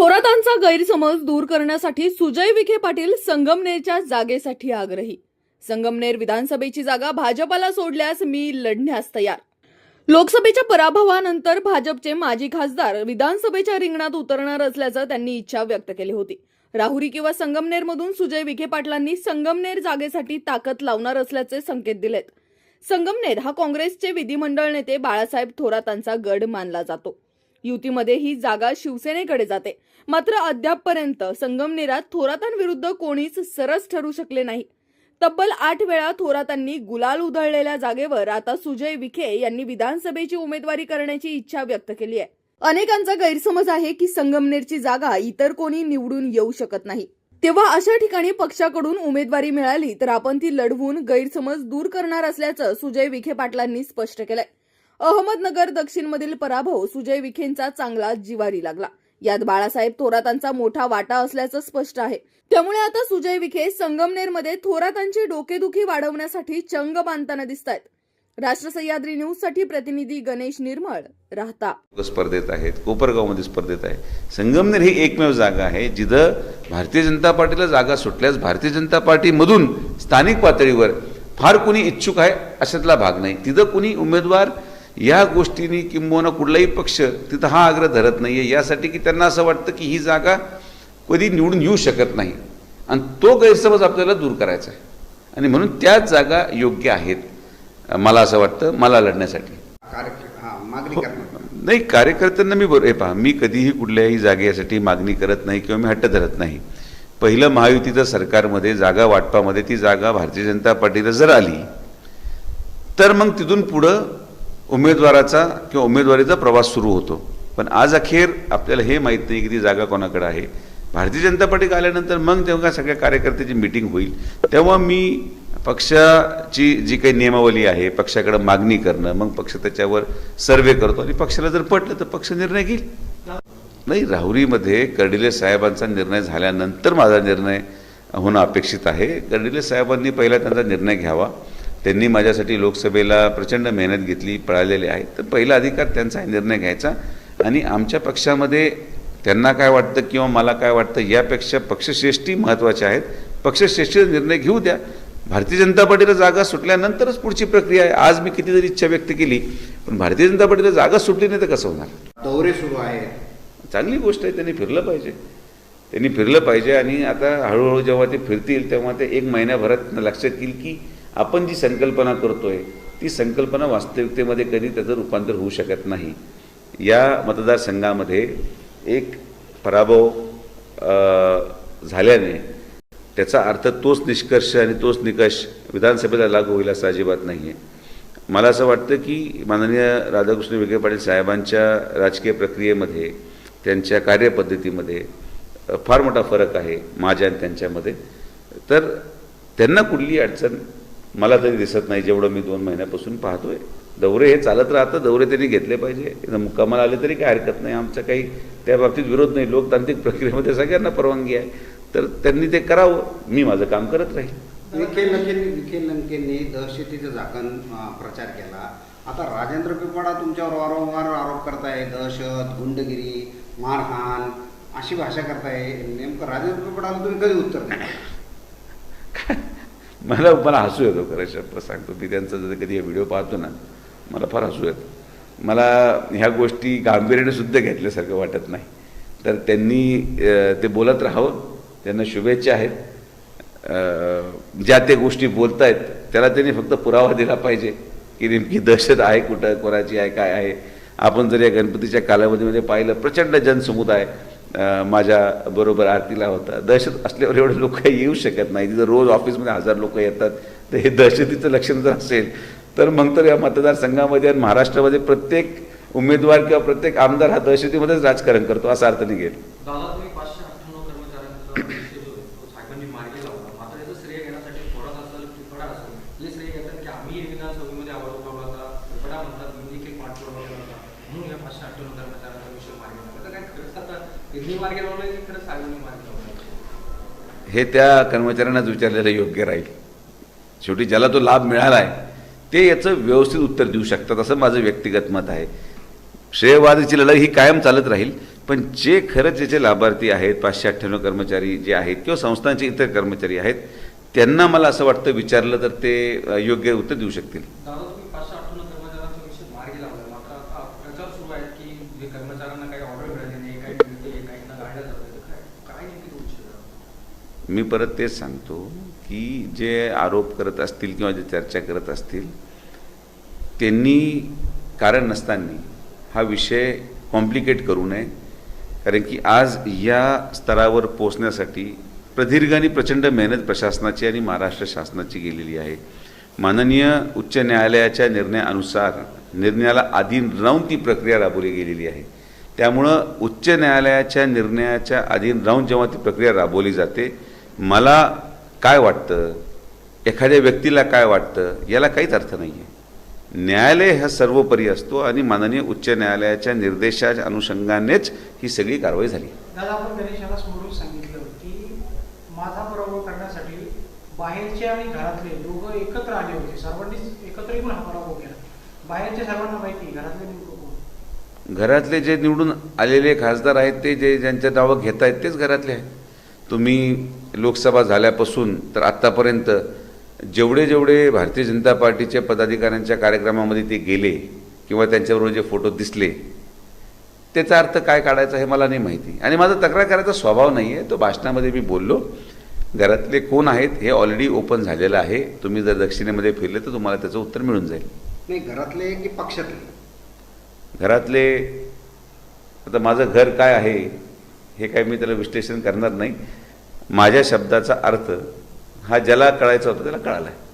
थोरातांचा गैरसमज दूर करण्यासाठी सुजय विखे पाटील संगमनेरच्या जागेसाठी आग्रही. संगमनेर विधानसभेची जागा भाजपाला सोडल्यास मी लढण्यास तयार. लोकसभेच्या पराभवानंतर भाजपचे माजी खासदार विधानसभेच्या रिंगणात उतरणार असल्याचं त्यांनी इच्छा व्यक्त केली होती. राहुरी किंवा संगमनेरमधून सुजय विखे पाटलांनी संगमनेर जागेसाठी ताकद लावणार असल्याचे संकेत दिलेत. संगमनेर हा काँग्रेसचे विधिमंडळ नेते बाळासाहेब थोरातांचा गड मानला जातो. युतीमध्ये ही जागा शिवसेनेकडे जाते. मात्र अद्यापपर्यंत संगमनेरात थोरातांविरुद्ध कोणीच सरस ठरू शकले नाही. तब्बल आठ वेळा थोरातांनी गुलाल उधळलेल्या जागेवर आता सुजय विखे यांनी विधानसभेची उमेदवारी करण्याची इच्छा व्यक्त केली आहे. अनेकांचा गैरसमज आहे की संगमनेरची जागा इतर कोणी निवडून येऊ शकत नाही. तेव्हा अशा ठिकाणी पक्षाकडून उमेदवारी मिळाली तर आपण ती लढवून गैरसमज दूर करणार असल्याचं सुजय विखे पाटलांनी स्पष्ट केलंय. अहमदनगर दक्षिणमधील पराभव सुजय विखेंचा चांगला जिवारी लागला. यात बाळासाहेब थोरातांचा मोठा वाटा असल्याचं स्पष्ट आहे. त्यामुळे आता सुजय विखे संगमनेरमध्ये थोरातांची डोकेदुखी वाढवण्यासाठी चंग बांधताना दिसत आहेत राष्ट्र सह्याद्री न्यूजसाठी प्रतिनिधी गणेश निर्मळ राहता. स्पर्धेत आहेत कोपरगावमध्ये स्पर्धेत आहे. संगमनेर ही एकमेव जागा आहे जिथं भारतीय जनता पार्टीला जागा सुटल्यास भारतीय जनता पार्टीमधून स्थानिक पातळीवर फार कुणी इच्छुक आहे अशातला भाग नाही. तिथं कुणी उमेदवार या गोष्टींनी किंबहुना कुठलाही पक्ष तिथं हा आग्रह धरत नाही आहे यासाठी की त्यांना असं वाटतं की ही जागा कधी निवडून येऊ शकत नाही. आणि तो गैरसमज आपल्याला दूर करायचा आहे. आणि म्हणून त्याच जागा योग्य आहेत मला असं वाटतं मला लढण्यासाठी. हा नाही कार्यकर्त्यांना मी बरोबर हे पहा मी कधीही कुठल्याही जागेसाठी मागणी करत नाही किंवा मी हट्ट धरत नाही. पहिलं महायुतीचं सरकारमध्ये जागा वाटपामध्ये ती जागा भारतीय जनता पार्टीला जर आली तर मग तिथून पुढं उमेदवाराचा किंवा उमेदवारीचा प्रवास सुरू होतो. पण आज अखेर आपल्याला हे माहीत नाही की ती जागा कोणाकडे आहे. भारतीय जनता पार्टीत आल्यानंतर मग तेव्हा सगळ्या कार्यकर्त्याची मिटिंग होईल. तेव्हा मी पक्षाची जी काही नियमावली आहे पक्षाकडे मागणी करणं मग पक्ष त्याच्यावर सर्वे करतो. आणि पक्षाला जर पटलं तर पक्ष निर्णय घेईल. नाही राहुरीमध्ये कर्डिले साहेबांचा निर्णय झाल्यानंतर माझा निर्णय होणं अपेक्षित आहे. कर्डिले साहेबांनी पहिला त्यांचा निर्णय घ्यावा. त्यांनी माझ्यासाठी लोकसभेला प्रचंड मेहनत घेतली पळालेले आहे तर पहिला अधिकार त्यांचा आहे निर्णय घ्यायचा. आणि आमच्या पक्षामध्ये त्यांना काय वाटतं किंवा मला काय वाटतं यापेक्षा पक्षश्रेष्ठी महत्त्वाच्या आहेत. पक्षश्रेष्ठी निर्णय घेऊ द्या. भारतीय जनता पार्टीला जागा सुटल्यानंतरच पुढची प्रक्रिया आहे. आज मी किती जरी इच्छा व्यक्त केली पण भारतीय जनता पार्टीला जागा सुटली नाही तर कसं होणार? दौरे सुरू आहेत. चांगली गोष्ट आहे त्यांनी फिरलं पाहिजे. त्यांनी फिरलं पाहिजे आणि आता हळूहळू जेव्हा ते फिरतील तेव्हा ते एक महिन्याभरात लक्षात येईल की आपण जी संकल्पना करतोय ती संकल्पना वास्तविकतेमध्ये कधी त्याचं रूपांतर होऊ शकत नाही. या मतदारसंघामध्ये एक पराभव झाल्याने त्याचा अर्थ तोच निष्कर्ष आणि तोच निकष विधानसभेला लागू होईल असं अजिबात नाही आहे मला असं वाटतं की माननीय राधाकृष्ण विखे पाटील साहेबांच्या राजकीय प्रक्रियेमध्ये त्यांच्या कार्यपद्धतीमध्ये फार मोठा फरक आहे माझ्या आणि त्यांच्यामध्ये. तर त्यांना कुठली अडचण मला तरी दिसत नाही जेवढं मी दोन महिन्यापासून पाहतोय. दौरे हे चालत राहतं दौरे त्यांनी घेतले पाहिजे. मुक्कामाला आले तरी काही हरकत नाही. आमचा काही त्या बाबतीत विरोध नाही. लोकतांत्रिक प्रक्रियेमध्ये सगळ्यांना परवानगी आहे. तर त्यांनी ते करावं. मी माझं काम करत राहील विखे लंके विखे लंकेंनी दहशतीचं झाकण प्रचार केला. आता राजेंद्र पिपाडा तुमच्यावर वारंवार आरोप करताय दहशत गुंडगिरी मारहाण अशी भाषा करताय. नेमकं राजेंद्र पिपाडाला तुम्ही कधी उत्तर देणार? मला मला हसू येतो खरं शब्द सांगतो. मी त्यांचा जर कधी हे व्हिडिओ पाहतो ना मला फार हसू येतं. मला ह्या गोष्टी गांभीर्याने सुद्धा घेतल्यासारखं वाटत नाही. तर त्यांनी ते बोलत राहावं. त्यांना शुभेच्छा आहेत. ज्या त्या गोष्टी बोलतायत त्याला त्यांनी फक्त पुरावा दिला पाहिजे की नेमकी दहशत आहे कुठं कोणाची आहे काय आहे. आपण जर या गणपतीच्या कालावधीमध्ये पाहिलं प्रचंड जनसमुदाय माझ्या बरोबर आरतीला होता. दहशत असल्यावर एवढे लोक काही येऊ शकत नाही. तिथं रोज ऑफिसमध्ये हजार लोक येतात. तर हे दहशतीचं लक्षण जर असेल तर मग तर या मतदारसंघामध्ये आणि महाराष्ट्रामध्ये प्रत्येक उमेदवार किंवा प्रत्येक आमदार हा दहशतीमध्येच राजकारण करतो असा अर्थ निघेल. म्हणून या पाचशे अठ्ठ्याण्णव कर्मचाऱ्यांचा विषय मार्गी लावला काय खरंच आता यांनी मार्गी लावला की खरंच साहेबांनी मार्गी लावला. हे त्या कर्मचाऱ्यांनाच विचारलेलं योग्य राहील. शेवटी ज्याला तो लाभ मिळाला आहे ते याचं व्यवस्थित उत्तर देऊ शकतात असं माझं व्यक्तिगत मत आहे. श्रेयवादीची लढाई ही कायम चालत राहील पण जे खरंच ज्याचे लाभार्थी आहेत पाचशे अठ्ठ्याण्णव कर्मचारी जे आहेत किंवा संस्थांचे इतर कर्मचारी आहेत त्यांना मला असं वाटतं विचारलं तर ते योग्य उत्तर देऊ शकतील दादा तुम्ही पाचशे अठ्ठ्याण्णव कर्मचाऱ्यांचा विषय मार्गी लावला मात्र आता प्रचार सुरू आहे की जे कर्मचाऱ्यांना काही ऑर्डर मिळाले नाही काही मिळते काहींना गाड्या जातात काय काय नेमकी तो विषय आहे? मी परत तेच सांगतो की जे आरोप करत असतील किंवा जे चर्चा करत असतील त्यांनी कारण नसताना हा विषय कॉम्प्लिकेट करू नये. कारण की आज या स्तरावर पोचण्यासाठी प्रदीर्घ आणि प्रचंड मेहनत प्रशासनाची आणि महाराष्ट्र शासनाची गेलेली आहे. माननीय उच्च न्यायालयाच्या निर्णयानुसार निर्णयाला अधीन राहून ती प्रक्रिया राबवली गेलेली आहे. त्यामुळं उच्च न्यायालयाच्या निर्णयाच्या अधीन राहून जेव्हा ती प्रक्रिया राबवली जाते मला काय वाटतं? एखाद्या व्यक्तीला काय वाटतं? याला काहीच अर्थ नाही आहे न्यायालय हा सर्वोपरी असतो आणि माननीय उच्च न्यायालयाच्या निर्देशाच्या अनुषंगानेच ही सगळी कारवाई झाली. दादा आपण गणेशाला समोरून सांगितलं की माझा पराभव करण्यासाठी बाहेरचे आणि घरातले दोघं एकत्र आले होते. सर्वांनीच एकत्र येऊन हा पराभव केला. बाहेरच्या सर्वांना माहिती घरातले नेमकं कोण? घरातले जे निवडून आलेले खासदार आहेत ते जे ज्यांच्या दावं घेत आहेत तेच घरातले आहेत. तुम्ही लोकसभा झाल्यापासून तर आत्तापर्यंत जेवढे जेवढे भारतीय जनता पार्टीच्या पदाधिकाऱ्यांच्या कार्यक्रमामध्ये ते गेले किंवा त्यांच्याबरोबर जे फोटो दिसले त्याचा अर्थ काय काढायचा हे मला नाही माहिती. आणि माझा तक्रार करायचा स्वभाव नाही आहे तो भाषणामध्ये मी बोललो घरातले कोण आहेत हे ऑलरेडी ओपन झालेलं आहे. तुम्ही जर दक्षिणेमध्ये फिरले तर तुम्हाला त्याचं उत्तर मिळून जाईल. नाही घरातले की पक्षातले? घरातले आता माझं घर काय आहे हे काय मी त्याला विश्लेषण करणार नाही. माझ्या शब्दाचा अर्थ हा ज्याला कळायचा होता त्याला कळाला आहे